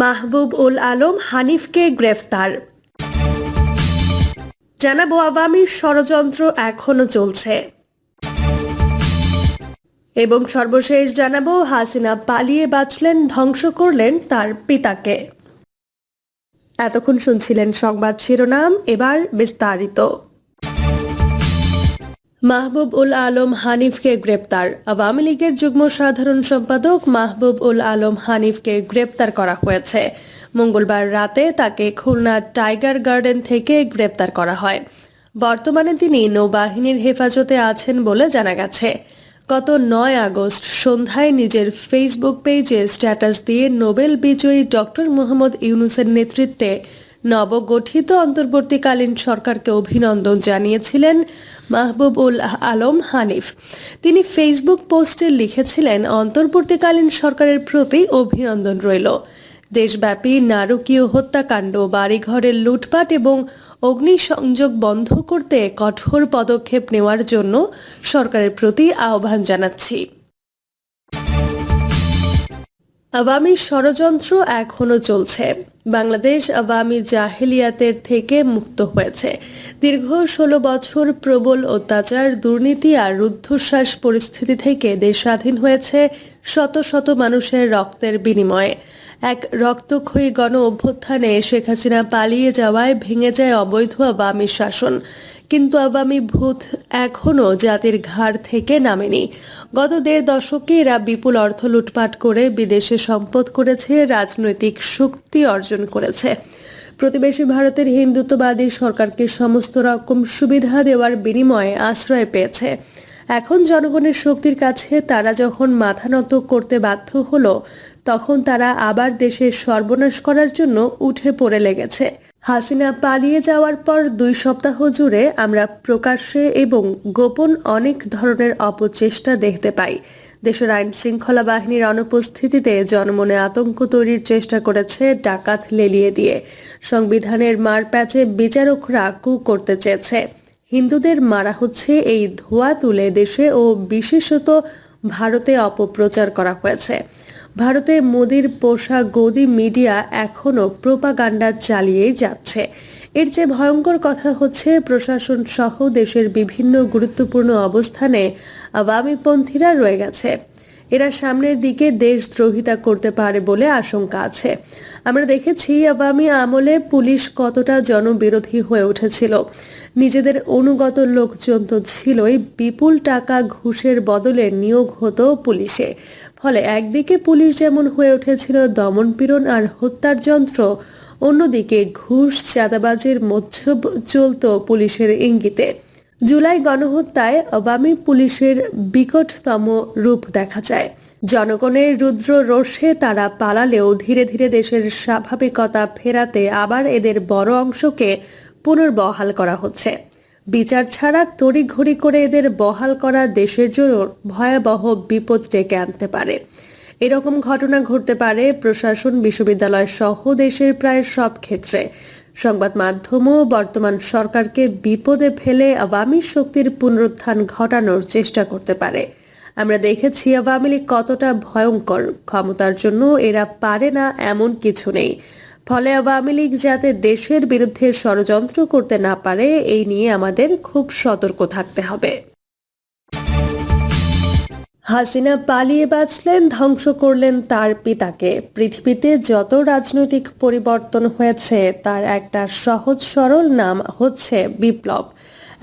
মাহবুব উল আলম হানিফকে গ্রেফতার। জানাব আওয়ামীর ষড়যন্ত্র এখনও চলছে। এবং সর্বশেষ জানাব, হাসিনা পালিয়ে বাঁচলেন, ধ্বংস করলেন তার পিতাকে। এতক্ষণ শুনছিলেন সংবাদ শিরোনাম, এবার বিস্তারিত। মাহবুব উল আলম হানিফকে গ্রেপ্তার। আওয়ামী লীগের যুগ্ম সাধারণ সম্পাদক মাহবুব উল আলম হানিফকে গ্রেপ্তার করা হয়েছে। মঙ্গলবার রাতে তাকে খুলনা টাইগার গার্ডেন থেকে গ্রেপ্তার করা হয়। বর্তমানে তিনি নৌবাহিনীর হেফাজতে আছেন বলে জানা গেছে। গত নয় আগস্ট সন্ধ্যায় নিজের ফেসবুক পেজে স্ট্যাটাস দিয়ে নোবেল বিজয়ী ডক্টর মোহাম্মদ ইউনুসের নেতৃত্বে নবগঠিত অন্তর্বর্তীকালীন সরকারকে অভিনন্দন জানিয়েছিলেন মাহবুব উল আলম হানিফ। তিনি ফেসবুক পোস্টে লিখেছিলেন, অন্তর্বর্তীকালীন সরকারের প্রতি অভিনন্দন রইল। দেশব্যাপী নারকীয় হত্যাকাণ্ড, বাড়িঘরের লুটপাট এবং অগ্নিসংযোগ বন্ধ করতে কঠোর পদক্ষেপ নেওয়ার জন্য সরকারের প্রতি আহ্বান জানাচ্ছি। আওয়ামী ষড়যন্ত্র এখনও চলছে। বাংলাদেশ আওয়ামী জাহেলিয়াতের থেকে মুক্ত হয়েছে। দীর্ঘ ষোলো বছর প্রবল অত্যাচার, দুর্নীতি আর রুদ্ধশ্বাস পরিস্থিতি থেকে দেশ স্বাধীন হয়েছে শত শত মানুষের রক্তের বিনিময়ে। এক রক্তক্ষয়ী গণ অভ্যুত্থানে শেখ হাসিনা পালিয়ে যাওয়ায় ভেঙে যায় অবৈধ আওয়ামী শাসন। কিন্তু আওয়ামী ভূত এখনও জাতির ঘাড় থেকে নামেনি। গত দেড় দশকে এরা বিপুল অর্থ লুটপাট করে বিদেশে সম্পদ করেছে, রাজনৈতিক শক্তি অর্জন করেছে। প্রতিবেশী ভারতের হিন্দুত্ববাদী সরকারকে সমস্ত রকম সুবিধা দেওয়ার বিনিময়ে আশ্রয় পেয়েছে। এখন জনগণের শক্তির কাছে তারা যখন মাথা নত করতে বাধ্য হলো, তখন তারা আবার দেশের সর্বনাশ করার জন্য উঠে পড়ে লেগেছে। হাসিনা পালিয়ে যাওয়ার পর দুই সপ্তাহ জুড়ে আমরা প্রকাশ্যে এবং গোপন অনেক ধরনের অপচেষ্টা দেখতে পাই। দেশের আইন শৃঙ্খলা বাহিনীর অনুপস্থিতিতে জনমনে আতঙ্ক তৈরির চেষ্টা করেছে ডাকাত লেলিয়ে দিয়ে। সংবিধানের মার প্যাচে বিচারকরা কু করতে চেয়েছে। হিন্দুদের মারা হচ্ছে এই ধোয়া তুলে দেশে ও বিশেষত ভারতে অপপ্রচার করা হয়েছে। ভারতে মোদির পোষা গদি মিডিয়া এখনও প্রোপাগান্ডা চালিয়েই যাচ্ছে। এর চেয়ে ভয়ঙ্কর কথা হচ্ছে, প্রশাসন সহ দেশের বিভিন্ন গুরুত্বপূর্ণ অবস্থানে আওয়ামীপন্থীরা রয়ে গেছে। এরা সামনের দিকে দেশদ্রোহিতা করতে পারে বলে আশঙ্কা আছে। আমরা দেখেছি, আওয়ামী আমলে পুলিশ কতটা জনবিরোধী হয়ে উঠেছিল। নিজেদের অনুগত লোকজন তো ছিলই, বিপুল টাকা ঘুষের বদলে নিয়োগ হতো পুলিশে। ফলে একদিকে পুলিশ যেমন হয়ে উঠেছিল দমনপীড়ন আর হত্যার যন্ত্র, অন্যদিকে ঘুষ, চাঁদাবাজের মৎস্য চলত পুলিশের ইঙ্গিতে। জুলাই গণহত্যায় আওয়ামী পুলিশের বিকটতম রূপ দেখা যায়। জনগণের রুদ্র রোষে তারা পালালেও ধীরে ধীরে দেশের স্বাভাবিকতা ফেরাতে আবার এদের বড় অংশকে পুনর্বহাল করা হচ্ছে। বিচার ছাড়া তড়িঘড়ি করে এদের বহাল করা দেশের জন্য ভয়াবহ বিপদ ডেকে আনতে পারে। এরকম ঘটনা ঘটতে পারে প্রশাসন, বিশ্ববিদ্যালয় সহ দেশের প্রায় সব ক্ষেত্রে। সংবাদ মাধ্যমও বর্তমান সরকারকে বিপদে ফেলে আওয়ামী শক্তির পুনরুত্থান ঘটানোর চেষ্টা করতে পারে। আমরা দেখেছি আওয়ামী লীগ কতটা ভয়ঙ্কর, ক্ষমতার জন্য এরা পারে না এমন কিছু নেই। ফলে আওয়ামী লীগ যাতে দেশের বিরুদ্ধে ষড়যন্ত্র করতে না পারে, এই নিয়ে আমাদের খুব সতর্ক থাকতে হবে। হাসিনা পালিয়ে বাঁচলেন, ধ্বংস করলেন তার পিতাকে। পৃথিবীতে যত রাজনৈতিক পরিবর্তন হয়েছে, তার একটা সহজ সরল নাম হচ্ছে বিপ্লব।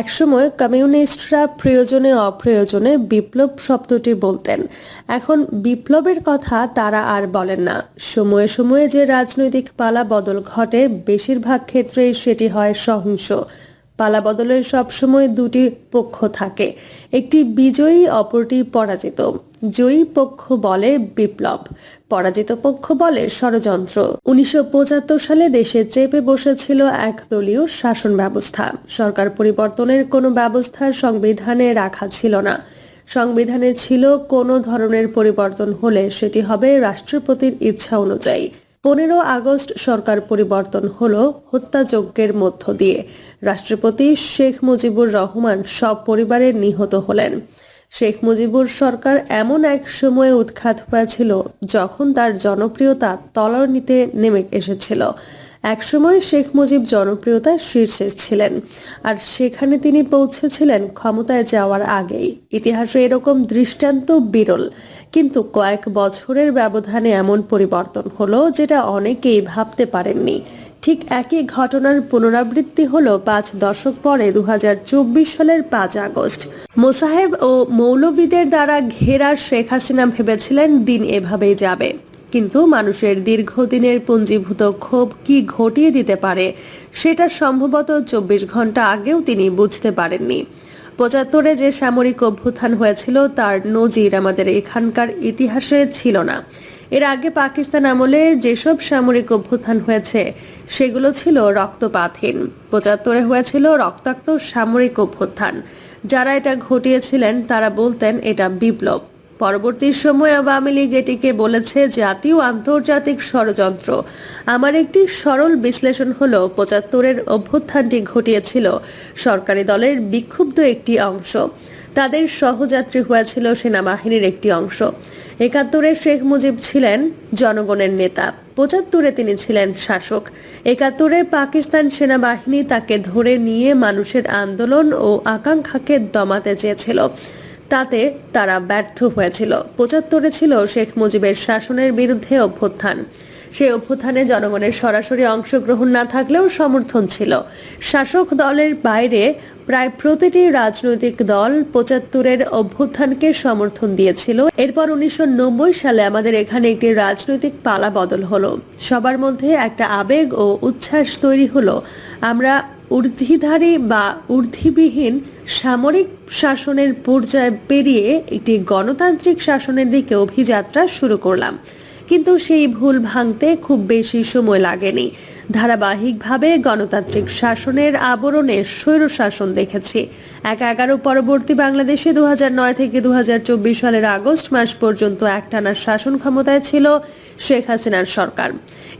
একসময় কমিউনিস্টরা প্রয়োজনে অপ্রয়োজনে বিপ্লব শব্দটি বলতেন। এখন বিপ্লবের কথা তারা আর বলেন না। সময়ে সময়ে যে রাজনৈতিক পালা বদল ঘটে, বেশিরভাগ ক্ষেত্রেই সেটি হয় সহিংস। পালা বদলের সবসময় দুটি পক্ষ থাকে, একটি বিজয়ী, অপরটি পরাজিত। জয়ী পক্ষ বলে বিপ্লব। পরাজিত পক্ষ বলে ষড়যন্ত্র। উনিশশো পঁচাত্তর সালে দেশে চেপে বসেছিল একদলীয় শাসন ব্যবস্থা। সরকার পরিবর্তনের কোনো ব্যবস্থা সংবিধানে রাখা ছিল না। সংবিধানে ছিল কোনো ধরনের পরিবর্তন হলে সেটি হবে রাষ্ট্রপতির ইচ্ছা অনুযায়ী। পনেরো আগস্ট সরকার পরিবর্তন হল হত্যাযজ্ঞের মধ্য দিয়ে। রাষ্ট্রপতি শেখ মুজিবুর রহমান সব পরিবারের নিহত হলেন। শেখ মুজিবুর সরকার এমন এক সময়ে উৎখাত হয়েছিল যখন তার জনপ্রিয়তা তলানিতে নেমে এসেছিল। একসময় শেখ মুজিব জনপ্রিয়তার শীর্ষে ছিলেন আর সেখানে তিনি পৌঁছেছিলেন ক্ষমতায় যাওয়ার আগেই। ইতিহাসে এরকম দৃষ্টান্ত বিরল, কিন্তু কয়েক বছরের ব্যবধানে এমন পরিবর্তন হলো যেটা অনেকেই ভাবতে পারেননি। ঠিক একই ঘটনার পুনরাবৃত্তি হলো পাঁচ দশক পরে দুহাজার চব্বিশ সালের পাঁচ আগস্ট। মোসাহেব ও মৌলবীদের দ্বারা ঘেরা শেখ হাসিনা ভেবেছিলেন দিন এভাবেই যাবে। কিন্তু মানুষের দীর্ঘদিনের পুঞ্জীভূত ক্ষোভ কি ঘটিয়ে দিতে পারে, সেটা সম্ভবত চব্বিশ ঘণ্টা আগেও তিনি বুঝতে পারেননি। পঁচাত্তরে যে সামরিক অভ্যুত্থান হয়েছিল, তার নজির আমাদের এখানকার ইতিহাসে ছিল না। এর আগে পাকিস্তান আমলে যেসব সামরিক অভ্যুত্থান হয়েছে, সেগুলো ছিল রক্তপাতহীন। পঁচাত্তরে হয়েছিল রক্তাক্ত সামরিক অভ্যুত্থান। যারা এটা ঘটিয়েছিলেন, তারা বলতেন এটা বিপ্লব। পরবর্তী সময় আওয়ামী লীগ এটিকে বলেছে জাতীয় আন্তর্জাতিক ষড়যন্ত্র। আমার একটি সরল বিশ্লেষণ হল, পঁচাত্তরের অভ্যুত্থানটি ঘটিয়েছিল সরকারি দলের বিক্ষুব্ধ একটি অংশ। তাদের সহযাত্রী হয়েছিল সেনাবাহিনীর একটি অংশ। একাত্তরে শেখ মুজিব ছিলেন জনগণের নেতা। পঁচাত্তরে তিনি ছিলেন শাসক। একাত্তরে পাকিস্তান সেনাবাহিনী তাকে ধরে নিয়ে মানুষের আন্দোলন ও আকাঙ্ক্ষাকে দমাতে চেয়েছিল। তাতে তারা ব্যর্থ হয়েছিল। পঁচাত্তরে ছিল শেখ মুজিবের শাসনের বিরুদ্ধে অভ্যুত্থান। সেই অভ্যুত্থানে জনগণের সরাসরি অংশগ্রহণ না থাকলেও সমর্থন ছিল। শাসক দলের বাইরে প্রায় প্রতিটি রাজনৈতিক দল পঁচাত্তরের অভ্যুত্থানকে সমর্থন দিয়েছিল। এরপর উনিশশো নব্বই সালে আমাদের এখানে একটি রাজনৈতিক পালা বদল হলো। সবার মধ্যে একটা আবেগ ও উচ্ছ্বাস তৈরি হলো। আমরা ঊর্ধ্বধারী বা ঊর্ধ্বিবিহীন সামরিক শাসনের পর্যায়ে পেরিয়ে একটি গণতান্ত্রিক শাসনের দিকে অভিযাত্রা শুরু করলাম। কিন্তু সেই ভুল ভাঙতে খুব বেশি সময় লাগেনি। ধারাবাহিকভাবে গণতান্ত্রিক শাসনের আবরণে স্বৈর শাসন দেখেছি। এক এগারো পরবর্তী বাংলাদেশে দু নয় থেকে দুহাজার চব্বিশ সালের আগস্ট মাস পর্যন্ত একটানা শাসন ক্ষমতায় ছিল শেখ হাসিনার সরকার।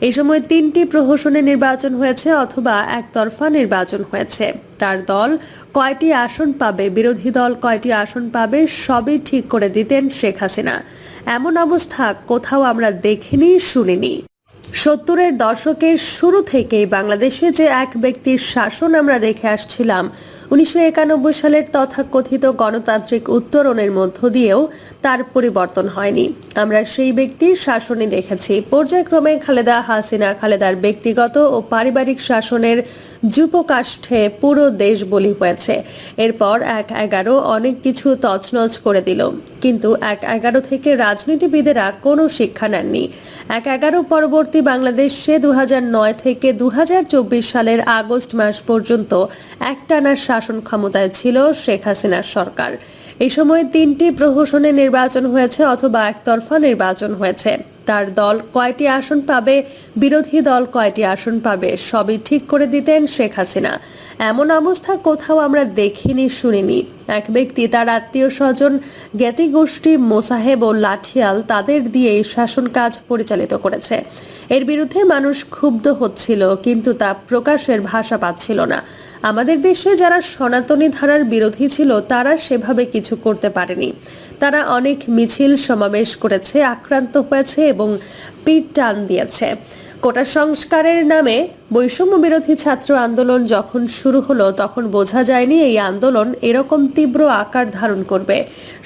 এই সময় তিনটি প্রহসনে নির্বাচন হয়েছে অথবা একতরফা নির্বাচন হয়েছে। তার দল কয়টি আসন পাবে বিরোধী দল কয়টি আসন পাবে সবই ঠিক করে দিতেন শেখ হাসিনা। এমন অবস্থা কোথাও আমরা দেখিনি, শুনিনি। সত্তরের দশকের শুরু থেকেই বাংলাদেশে যে এক ব্যক্তির শাসন আমরা দেখে আসছিলাম উনিশশো একানব্বই সালের তথাকথিত গণতান্ত্রিক উত্তরণের মধ্য দিয়েও তার পরিবর্তন হয়নি। আমরা সেই ব্যক্তির শাসনই দেখেছি। পর্যায়ক্রমে খালেদা হাসিনা খালেদার ব্যক্তিগত ও পারিবারিক শাসনের যুপকাষ্ঠে পুরো দেশ বলি হয়েছে। এরপর এক এগারো অনেক কিছু তছনছ করে দিল। কিন্তু এক এগারো থেকে রাজনীতিবিদেরা কোনো শিক্ষা নেননি। এক এগারো পরবর্তী বাংলাদেশে দু নয় থেকে দু হাজার চব্বিশ সালের আগস্ট মাস পর্যন্ত একটানা শাসন ক্ষমতায় ছিল শেখ হাসিনার সরকার। এই সময় তিনটি প্রহসনে নির্বাচন হয়েছে অথবা একতরফা নির্বাচন হয়েছে। তার দল কয়টি আসন পাবে, বিরোধী দল কয়টি আসন পাবে, সবই ঠিক করে দিতেন শেখ হাসিনা। এমন অবস্থা কোথাও আমরা দেখিনি, শুনিনি। এক ব্যক্তি, তার আত্মীয় স্বজন জ্ঞাতি গোষ্ঠী মোসাহেব ও লাঠিয়াল, তাদের দিয়ে এই শাসন কাজ পরিচালিত করেছে। এর বিরুদ্ধে মানুষ ক্ষুব্ধ হচ্ছিল, কিন্তু তা প্রকাশের ভাষা পাচ্ছিল না। আমাদের দেশে যারা সনাতনী ধারার বিরোধী ছিল, তারা সেভাবে কিছু করতে পারেনি। তারা অনেক মিছিল সমাবেশ করেছে, আক্রান্ত হয়েছে এবং পিঠ টান দিয়েছে। কোটা সংস্কারের নামে বৈষম্য বিরোধী ছাত্র আন্দোলন যখন শুরু হলো, তখন বোঝা যায়নি এই আন্দোলন এরকম তীব্র আকার ধারণ করবে।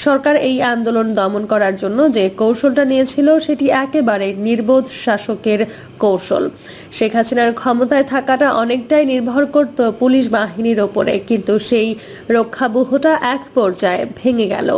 সরকার এই আন্দোলন দমন করার জন্য যে কৌশলটা নিয়েছিল, সেটি একেবারে নির্বোধ শাসকের কৌশল। শেখ হাসিনার ক্ষমতায় থাকাটা অনেকটাই নির্ভর করত পুলিশ বাহিনীর ওপরে, কিন্তু সেই রক্ষাবহটা এক পর্যায়ে ভেঙে গেল।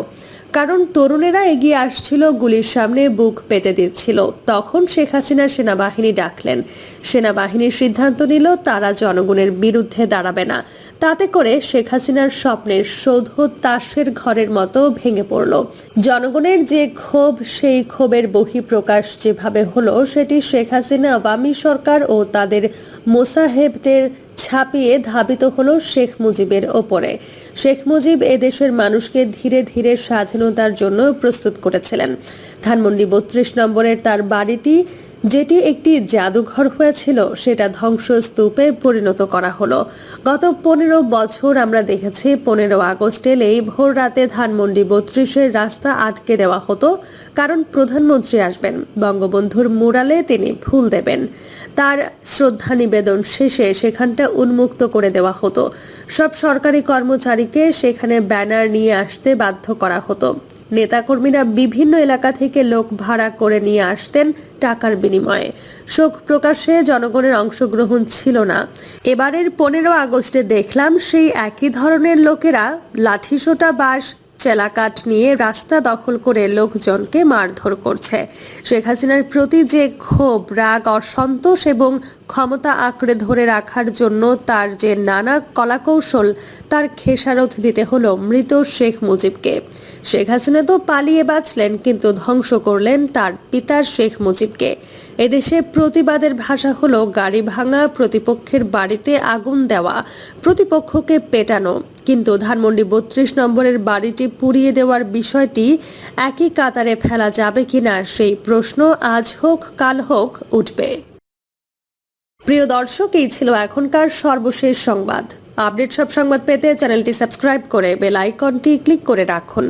কারণ তরুণেরা এগিয়ে আসছিল গুলির সামনে, বুক পেতে দিচ্ছিল। তখন শেখ হাসিনা সেনাবাহিনী ডাকলেন। সেনাবাহিনীর সিদ্ধান্ত নিল, তারা জনগণের বিরুদ্ধে দাঁড়াবে না। তাতে করে শেখ হাসিনার স্বপ্নের শোধ তাসের ঘরের মতো ভেঙে পড়ল। জনগণের যে ক্ষোভ, সেই ক্ষোভের বহিঃপ্রকাশ যেভাবে হলো, সেটি শেখ হাসিনা আওয়ামী সরকার ও তাদের মোসাহেবদের ছাপিয়ে ধাবিত হল শেখ মুজিবের ওপরে। শেখ মুজিব এদেশের মানুষকে ধীরে ধীরে স্বাধীনতার জন্য প্রস্তুত করেছিলেন। ধানমন্ডি বত্রিশ নম্বরের তার বাড়িটি যেটি একটি জাদুঘর হয়েছিল, সেটা ধ্বংসস্তূপে পরিণত করা হলো। গত পনেরো বছর আমরা দেখেছি, পনেরো আগস্ট এলেই ভোর রাতে ধানমন্ডি বত্রিশের রাস্তা আটকে দেওয়া হতো, কারণ প্রধানমন্ত্রী আসবেন। বঙ্গবন্ধুর মুরালে তিনি ফুল দেবেন। তার শ্রদ্ধা নিবেদন শেষে সেখানটা উন্মুক্ত করে দেওয়া হতো। সব সরকারি কর্মচারীকে সেখানে ব্যানার নিয়ে আসতে বাধ্য করা হতো। নেতাকর্মীরা বিভিন্ন এলাকা থেকে লোক ভাড়া করে নিয়ে আসতেন টাকার বিনিময়ে। শোক প্রকাশে জনগণের অংশগ্রহণ ছিল না। এবারের পনেরো আগস্টে দেখলাম সেই একই ধরনের লোকেরা লাঠিসোটা বাস চেলাকাঠ নিয়ে রাস্তা দখল করে লোকজনকে মারধর করছে। শেখ হাসিনার প্রতি যে ক্ষোভ, রাগ, অসন্তোষ এবং ক্ষমতা আঁকড়ে ধরে রাখার জন্য তার যে নানা কলাকৌশল, তার খেসারত দিতে হলো মৃত শেখ মুজিবকে। শেখ হাসিনা তো পালিয়ে বাঁচলেন কিন্তু ধ্বংস করলেন তার পিতার শেখ মুজিবকে। এদেশে প্রতিবাদের ভাষা হলো গাড়ি ভাঙা, প্রতিপক্ষের বাড়িতে আগুন দেওয়া, প্রতিপক্ষকে পেটানো। কিন্তু ধানমন্ডি বত্রিশ নম্বরের বাড়িটি পুড়িয়ে দেওয়ার বিষয়টি একই কাতারে ফেলা যাবে কিনা সেই প্রশ্ন আজ হোক, কাল হোক, উঠবে। প্রিয় দর্শক, এই ছিল এখনকার সর্বশেষ সংবাদ। আপডেট সব সংবাদ পেতে চ্যানেলটি সাবস্ক্রাইব করে বেল আইকনটি ক্লিক করে রাখুন।